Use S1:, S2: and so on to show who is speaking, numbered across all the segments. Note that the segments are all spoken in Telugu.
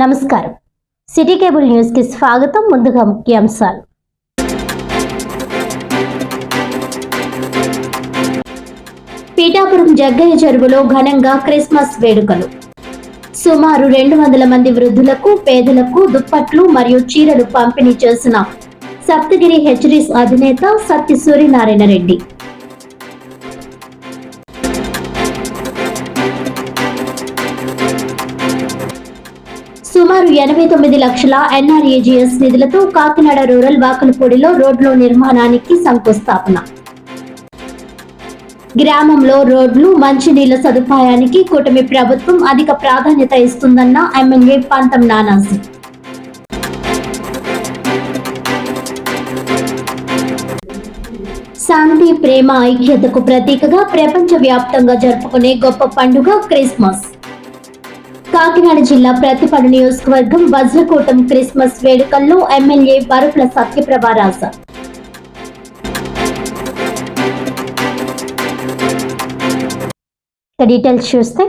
S1: నమస్కారం. సిటీ కేబుల్ న్యూస్కి స్వాగతం ముందుగా ముఖ్యాంశాలు. పీఠాపురం జగ్గయ్య చెరువులో ఘనంగా క్రిస్మస్ వేడుకలు. సుమారు రెండు వందల మంది వృద్ధులకు పేదలకు దుప్పట్లు మరియు చీరలు పంపిణీ చేసిన సప్తగిరి హెచ్రీస్ అధినేత సత్య సూర్యనారాయణ రెడ్డి. ఎనభై తొమ్మిది లక్షల ఎన్ఆర్ఏజీఎస్ నిధులతో కాకినాడ రూరల్ వాకలపూడిలో రోడ్ల నిర్మాణానికి శంకుస్థాపన. గ్రామంలో రోడ్లు మంచినీళ్ళ సదుపాయానికి కూటమి ప్రభుత్వం అధిక ప్రాధాన్యత ఇస్తుందన్న ఎమ్మెల్యే పంతం నానాజీ. శాంతి ప్రేమ ఐక్యతకు ప్రతీకగా ప్రపంచ వ్యాప్తంగా జరుపుకునే గొప్ప పండుగ క్రిస్మస్. కాకినాడ జిల్లా ప్రతిపడు నియోజకవర్గం వజ్రకూటం క్రిస్మస్ వేడుకల్లో ఎమ్మెల్యే బరుపుల సత్యప్రభారాజ. ఇక డీటెయిల్స్ చూస్తే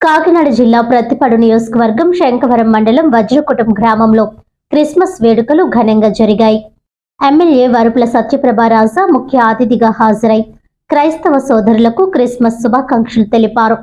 S1: కాకినాడ జిల్లా ప్రతిపడు నియోజకవర్గం శంకవరం మండలం వజ్రకుటం గ్రామంలో క్రిస్మస్ వేడుకలు ఘనంగా జరిగాయి. ఎమ్మెల్యే వరుపుల సత్యప్రభారాజ ముఖ్య అతిథిగా హాజరై క్రైస్తవ సోదరులకు క్రిస్మస్ శుభాకాంక్షలు తెలిపారు.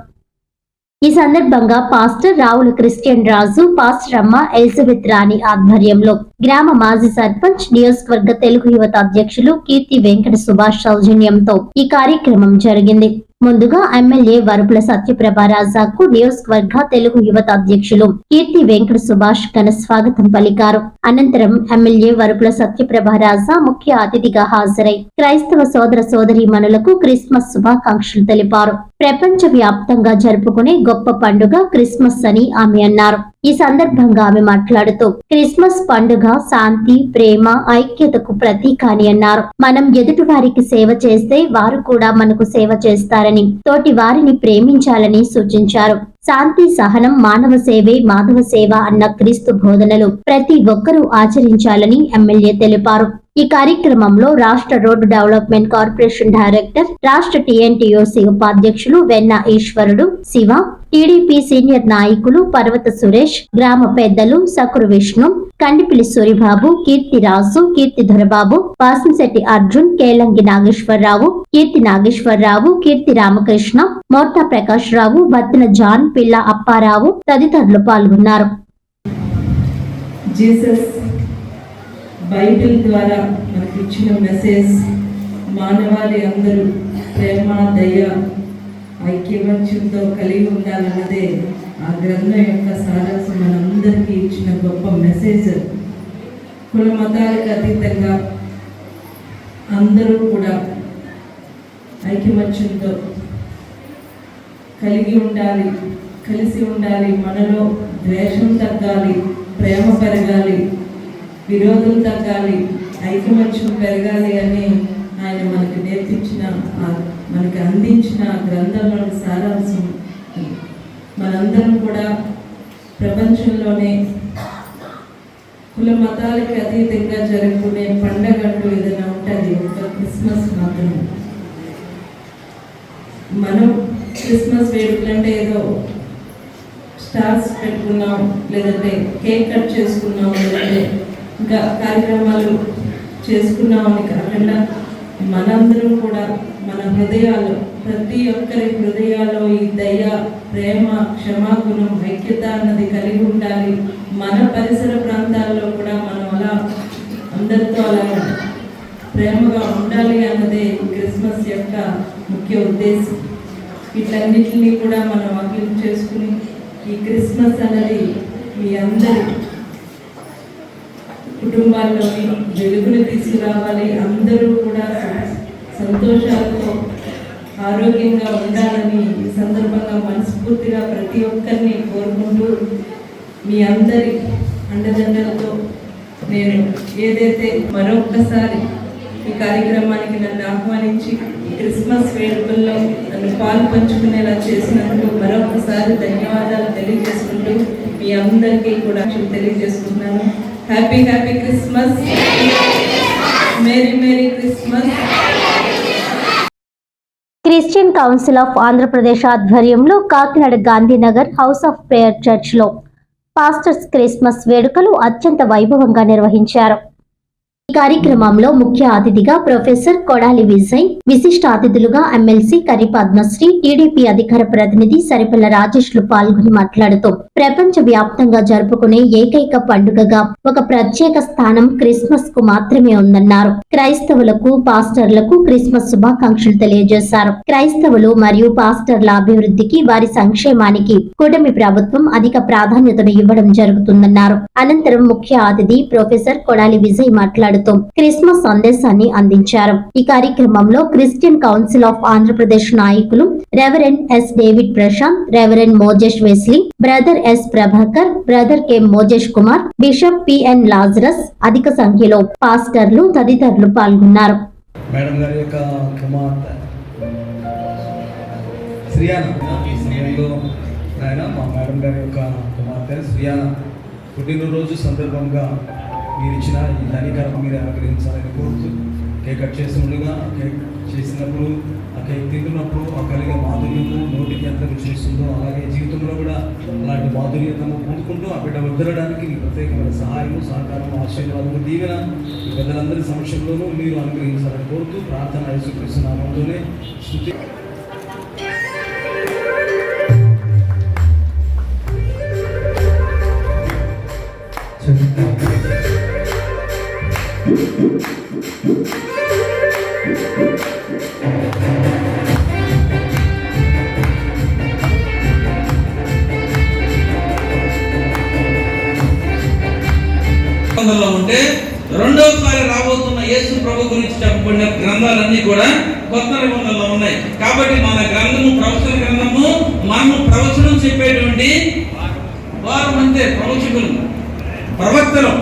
S1: ఈ సందర్భంగా pastor Ravula Christian Raju pastor అమ్మ ఎలిజబెత్ రాణి ఆధ్వర్యంలో గ్రామ మాజీ సర్పంచ్ నియోజకవర్గ తెలుగు యువత అధ్యక్షులు కీర్తి వెంకట సుభాష్ సౌజన్యంతో ఈ కార్యక్రమం జరిగింది. ముందుగా ఎమ్మెల్యే వరుపుల సత్యప్రభారాజాకు నియోజకవర్గ తెలుగు యువత అధ్యక్షులు కీర్తి వెంకట సుభాష్ ఘన స్వాగతం పలికారు. అనంతరం ఎమ్మెల్యే వరుపుల సత్యప్రభారాజా ముఖ్య అతిథిగా హాజరై క్రైస్తవ సోదర సోదరి మనులకు క్రిస్మస్ శుభాకాంక్షలు తెలిపారు. ప్రపంచ వ్యాప్తంగా జరుపుకునే గొప్ప పండుగ క్రిస్మస్ అని ఆమె అన్నారు. ఈ సందర్భంగా ఆమె మాట్లాడుతూ క్రిస్మస్ పండుగ శాంతి ప్రేమ ఐక్యతకు ప్రతీక అని అన్నారు. మనం ఎదుటి వారికి సేవ చేస్తే వారు కూడా మనకు సేవ చేస్తారని తోటి వారిని ప్రేమించాలని సూచించారు. శాంతి సహనం మానవ సేవే మాధవ సేవ అన్న క్రీస్తు బోధనలు ప్రతి ఒక్కరూ ఆచరించాలని ఎమ్మెల్యే తెలిపారు. ఈ కార్యక్రమంలో రాష్ట్ర రోడ్డు డెవలప్మెంట్ కార్పొరేషన్ డైరెక్టర్ రాష్ట్ర టీఎన్టీఓసీ ఉపాధ్యక్షులు వెన్న ఈశ్వరుడు శివ టీడీపీ సీనియర్ నాయకులు పర్వత సురేష్ గ్రామ పెద్దలు సకురు విష్ణు కండిపిలి సూరిబాబు కీర్తి రాజు కీర్తి దొరబాబు వాసంశెట్టి అర్జున్ కేలంగి నాగేశ్వరరావు కీర్తి నాగేశ్వరరావు కీర్తి రామకృష్ణ మోర్తా ప్రకాష్ రావు బత్తిన జాన్ పిల్ల అప్పారావు తదితరులు పాల్గొన్నారు.
S2: జీసస్ బైబిల్ ద్వారా మనకి ఇచ్చిన మెసేజ్ మానవాళి అందరూ ప్రేమ దయ ఐక్యమత్యంతో కలిగి ఉండాలన్నదే ఆ గ్రంథం యొక్క సారాంశం. మనందరికీ ఇచ్చిన గొప్ప మెసేజ్. కుల మతాలకు అతీతంగా అందరూ కూడా ఐక్యమత్యంతో కలిగి ఉండాలి కలిసి ఉండాలి. మనలో ద్వేషం తగ్గాలి ప్రేమ పెరగాలి. విరోధం తగ్గాలి ఐకమత్యం పెరగాలి అని ఆయన మనకి నేర్పించిన మనకి అందించిన ఆ గ్రంథంలోని సారాంశం మనందరం కూడా ప్రపంచంలోనే కుల మతాలకి అతీతంగా జరుపుకునే పండగ అంటూ ఏదైనా ఉంటుంది ఒక క్రిస్మస్ మాత్రమే మనం క్రిస్మస్ వేడుకలంటే ఏదో స్టార్స్ పెట్టుకున్నాం లేదంటే కేక్ కట్ చేసుకున్నాం లేదంటే కార్యక్రమాలు చేసుకున్నామని కాకుండా మనందరం కూడా మన హృదయాలు ప్రతి ఒక్కరి హృదయాల్లో ఈ దయ ప్రేమ క్షమాగుణం ఐక్యత అన్నది కలిగి ఉండాలి. మన పరిసర ప్రాంతాల్లో కూడా మనం అలా అందరితో అలా ప్రేమగా ఉండాలి అన్నదే క్రిస్మస్ యొక్క ముఖ్య ఉద్దేశం. వీటన్నిటిని కూడా మనం అభివృద్ధి చేసుకుని ఈ క్రిస్మస్ అన్నది మీ అందరి కుటుంబాల్లోని వెలుగులు తీసుకురావాలి. అందరూ కూడా సంతోషాలతో ఆరోగ్యంగా ఉండాలని ఈ సందర్భంగా మనస్ఫూర్తిగా ప్రతి ఒక్కరిని కోరుకుంటూ మీ అందరి అండదండలతో నేను ఏదైతే మరొక్కసారి ఈ కార్యక్రమానికి నన్ను ఆహ్వానించి క్రిస్మస్ వేడుకల్లో నన్ను పాలు పంచుకునేలా చేసినందుకు మరొకసారి ధన్యవాదాలు తెలియజేసుకుంటూ మీ అందరికీ కూడా తెలియజేసుకుంటున్నాను. Happy happy Christmas merry merry Christmas
S1: Christian Council of Andhra Pradesh ఆధ్వర్యంలో Kakinada Gandhinagar House of Prayer చర్చ్లో పాస్టర్స్ క్రిస్మస్ వేడుకలు అత్యంత వైభవంగా నిర్వహించారు. ఈ కార్యక్రమంలో ముఖ్య అతిథిగా ప్రొఫెసర్ కొడాలి విజయ్ విశిష్ట అతిథులుగా ఎమ్మెల్సీ కరి పద్మశ్రీ టీడీపీ అధికార ప్రతినిధి సరిపల్ల రాజేష్లు పాల్గొని మాట్లాడుతూ ప్రపంచ వ్యాప్తంగా జరుపుకునే ఏకైక పండుగగా ఒక ప్రత్యేక స్థానం క్రిస్మస్కు మాత్రమే ఉందన్నారు. క్రైస్తవులకు పాస్టర్లకు క్రిస్మస్ శుభాకాంక్షలు తెలియజేశారు. క్రైస్తవులు మరియు పాస్టర్ల అభివృద్ధికి వారి సంక్షేమానికి కూటమి ప్రభుత్వం అధిక ప్రాధాన్యతను ఇవ్వడం జరుగుతుందన్నారు. అనంతరం ముఖ్య అతిథి ప్రొఫెసర్ కొడాలి విజయ్ మాట్లాడుతూ క్రిస్మస్ సందేశాన్ని అందించారు. ఈ కార్యక్రమంలో క్రిస్టియన్ కౌన్సిల్ ఆఫ్ ఆంధ్రప్రదేశ్ నాయకులు Reverend S David Prashanth Reverend Mojesh Wesley brother S Prabhakar brother K Mojesh Kumar bishop PN Lazarus అధిక సంఖ్యలో పాస్టర్లు తదితరులు పాల్గొన్నారు.
S3: మేడం గారి యొక్క కుమార్తె మా మేడం గారి యొక్క కుమార్తె శ్రీయాన పుట్టినరోజు సందర్భంగా మీరు ఇచ్చిన ఈ ధనికరం మీరు అనుగ్రహించాలని కోరుతూ కేక్ కట్ చేస్తుండగా కేక్ చేసినప్పుడు ఆ కేక్ తింటున్నప్పుడు ఆ కలిగే మాధుర్యము నోటికి ఎంత రుచిస్తుందో అలాగే జీవితంలో కూడా అలాంటి మాధుర్యతను పొందుకుంటూ ఆ బిడ్డ వద్దలడానికి మీ ప్రత్యేకమైన సహాయము సహకారం ఆశీర్వాదము దీవెన ఈ పెద్దలందరి సమక్షంలోనూ మీరు అనుగ్రహించాలని కోరుతూ ప్రార్థన యేసుక్రీస్తు నామంలోనే శృతి
S4: గ్రంథంలో ఉంటే రెండవసారి రాబోతున్న యేసు ప్రభు గురించి చెప్పబడిన గ్రంథాలన్నీ కూడా కొత్త నిబంధనలో ఉన్నాయి. కాబట్టి మన గ్రంథము ప్రవచన గ్రంథము మనము ప్రవచనం చెప్పేటువంటి వారు అంతే ప్రవచకులు ప్రవక్తలు.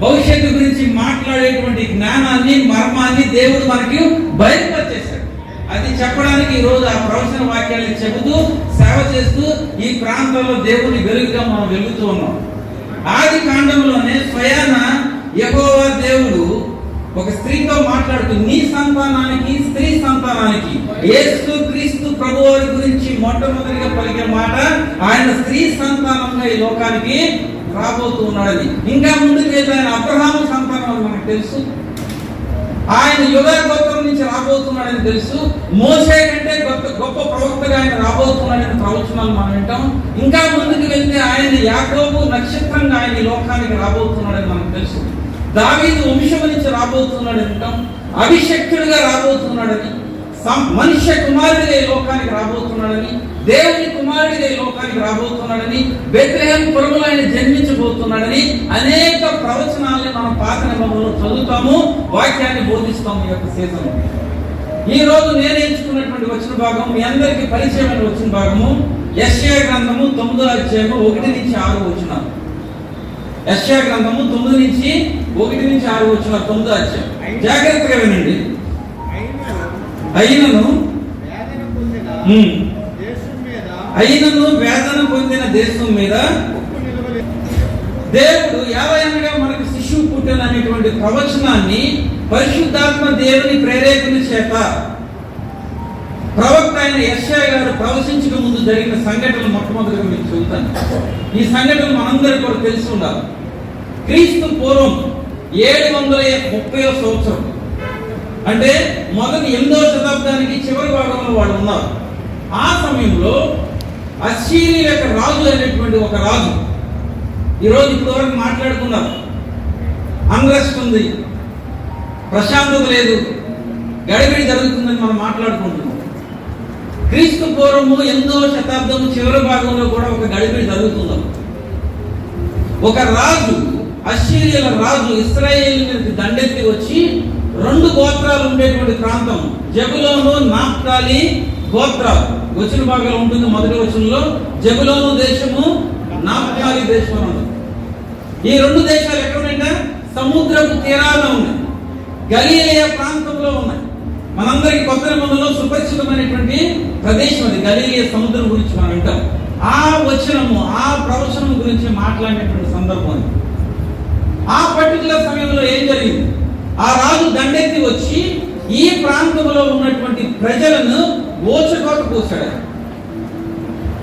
S4: భవిష్యత్తు గురించి మాట్లాడేటువంటి జ్ఞానాన్ని మర్మాన్ని దేవుడు మనకి బయలుపరిచేశాడు. అది చెప్పడానికి ఈరోజు రోజు ఆ ప్రవచన వాక్యాన్ని చెబుతూ సేవ చేస్తూ ఈ ప్రాంతంలో దేవుని వెలుగుగా మనం వెలుగుతూ ఉన్నాం. ఆది కాండంలోనే స్వయాన ఎగోవా దేవుడు ఒక స్త్రీతో మాట్లాడుతూ నీ సంతానానికి స్త్రీ సంతానానికి యేసు క్రీస్తు ప్రభువారి గురించి మొట్టమొదటిగా పలికే మాట ఆయన స్త్రీ సంతానంగా ఈ లోకానికి రాబోతూ ఉన్నాడని. ఇంకా ముందుకు ఆయన అబ్రహాము సంతానం మనకు తెలుసు. ఆయన యుగ గోత్రం నుంచి రాబోతున్నాడని తెలుసు. మోసే కంటే గొప్ప గొప్ప ప్రవక్తగా ఆయన రాబోతున్నాడని ప్రవచనాలు మనం వింటాం. ఇంకా ముందుకు వెళ్తే ఆయన యాకోబు నక్షత్రంగా ఆయన లోకానికి రాబోతున్నాడని మనకు తెలుసు. దావీదు వంశం నుంచి రాబోతున్నాడని వింటాం. అభిషక్తుడిగా రాబోతున్నాడని మనుష్య కుమారుడిగా లోకానికి రాబోతున్నాడని దేవుని కుమారుడిగా ఈ లోకానికి రాబోతున్నాడని బెత్లెహేం పురములు ఆయన జన్మించబోతున్నాడని అనేక ప్రవచనాలను పాత నిబంధనలో చదువుతాము వాక్యాన్ని బోధిస్తాము ఈ యొక్క సీజన్ ఈ రోజు నేను ఎంచుకున్నటువంటి వచ్చిన భాగం మీ అందరికీ పరిచయమైన వచ్చిన భాగము యశ్యా గ్రంథము తొమ్మిదో అధ్యాయము ఒకటి నుంచి ఆరు వచ్చిన యశ్యా గ్రంథము తొమ్మిది నుంచి ఒకటి నుంచి ఆరు వచ్చిన తొమ్మిదో అధ్యాయం. జాగ్రత్తగా వినండి. అయినను
S5: వేదన పొందిన
S4: ఉమ్,
S5: దేశం మీద
S4: అయినను వేదన పొందిన దేశం మీద. దేవుడు యాభై అనగా పుట్టిన అనేటువంటి ప్రవచనాన్ని పరిశుద్ధాత్మ దేవుని ప్రేరేపణ చేత ప్రవక్త అయిన యశ్యా గారు ప్రవచించక ముందు జరిగిన సంఘటనలు మొట్టమొదటిగా మీకు చెబుతాను. ఈ సంఘటన మనందరికీ కూడా తెలిసి ఉండాలి. క్రీస్తు పూర్వం ఏడు వందల ముప్పై సంవత్సరం అంటే మొదటి ఎనిమిదవ శతాబ్దానికి చివరి భాగంలో వాడు ఉన్నారు. ఆ సమయంలో అశ్చీరియల యొక్క రాజు అనేటువంటి ఒక రాజు ఈరోజు ఇప్పటివరకు మాట్లాడుకున్నారు. అన్రెస్ట్ ఉంది. ప్రశాంతత లేదు. గడిబిడి జరుగుతుందని మనం మాట్లాడుకుంటున్నాం. క్రీస్తు పూర్వము ఎంతో శతాబ్దం చివరి భాగంలో కూడా ఒక గడిబిడి జరుగుతుందాం ఒక రాజు అశ్చర్యల రాజు ఇస్రాయేల్ మీదకి దండెత్తి వచ్చి రెండు గోత్రాలు ఉండేటువంటి ప్రాంతం జబులోను నాప్తాలి గోత్రాలు. వచ్చిన భాగంలో ఉంటుంది మొదటి వచనంలో. జబులోను దేశము నాప్తాలి దేశం ఈ రెండు దేశాలు ఎక్కడ ఉన్నాయంటే? సముద్రపు తీరాల్లో ఉన్నాయి. గలీలయ ప్రాంతంలో ఉన్నాయి. మనందరికి కొత్త నిబంధనలో సుపరిచితమైనటువంటి ప్రదేశం అది. గలీలయ సముద్రం గురించి మనం వింటాం. ఆ వచనము ఆ ప్రవచనం గురించి మాట్లాడినటువంటి సందర్భం అది. ఆ పర్టికులర్ సమయంలో ఏం జరిగింది? ఆ రాజు దండెత్తి వచ్చి ఈ ప్రాంతంలో ఉన్నటువంటి ప్రజలను ఓచకోట కూర్చాడు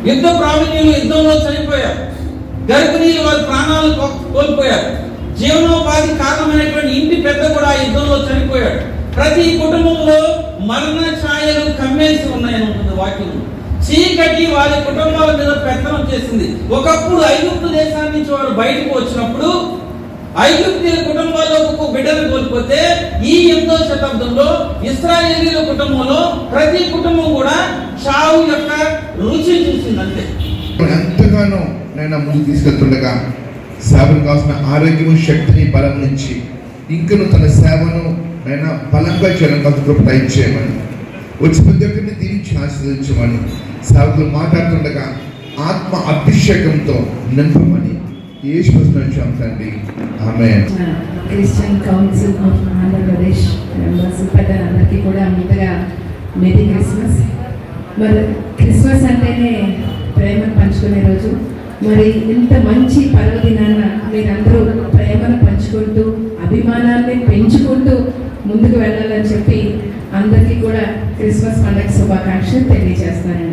S4: యుద్ధ ప్రావీణ్యులు యుద్ధంలో చనిపోయారు. గర్భిణీలు వారి ప్రాణాలు కో- కోల్పోయారు. జీవనోపాధి కారణమైనటువంటి ఇంటి పెద్ద కూడా యుద్ధంలో చనిపోయాడు. ప్రతి కుటుంబంలో మరణ ఛాయలు కమ్మేసి ఉన్నాయని ఉంటుంది వాక్యం చీకటి వారి కుటుంబాల మీద పెత్తనం చేసింది. ఒకప్పుడు ఐగుప్తు దేశాన్ని నుంచి వారు బయటకు వచ్చినప్పుడు ఐగుప్తీయుల కుటుంబాల్లో ఒక్కొక్క బిడ్డను కోల్పోతే ఈ ఎనిమిదో శతాబ్దంలో ఇస్రాయేలీల కుటుంబంలో ప్రతి కుటుంబం కూడా చావు యొక్క రుచి చూసిందంతే.
S6: ఎంతగానో నేను ముందుకు తీసుకెళ్తుండగా సేవను కావాల్సిన ఆరోగ్యము శక్తిని బలం నుంచి ఇంకను తన సేవను నేను బలంగా చేయడం కాదు కృప దయచేయమని. వచ్చి ప్రతి ఒక్కరిని దీవించి ఆశీర్వదించమని సేవకులు మాట్లాడుతుండగా ఆత్మ అభిషేకంతో నింపమని ఏ స్పష్టం తండ్రి ఆమె
S7: Christian Council of Andhra Pradesh members పెద్దలందరికీ కూడా ముందుగా మెరీ క్రిస్మస్. మరి క్రిస్మస్ అంటేనే ప్రేమను పంచుకునే రోజు. మరి ఇంత మంచి పర్వదినాన మీరందరూ ప్రేమను పంచుకుంటూ అభిమానాన్ని పెంచుకుంటూ ముందుకు వెళ్ళాలని చెప్పి అందరికీ కూడా క్రిస్మస్ పండుగ శుభాకాంక్షలు తెలియజేస్తానండి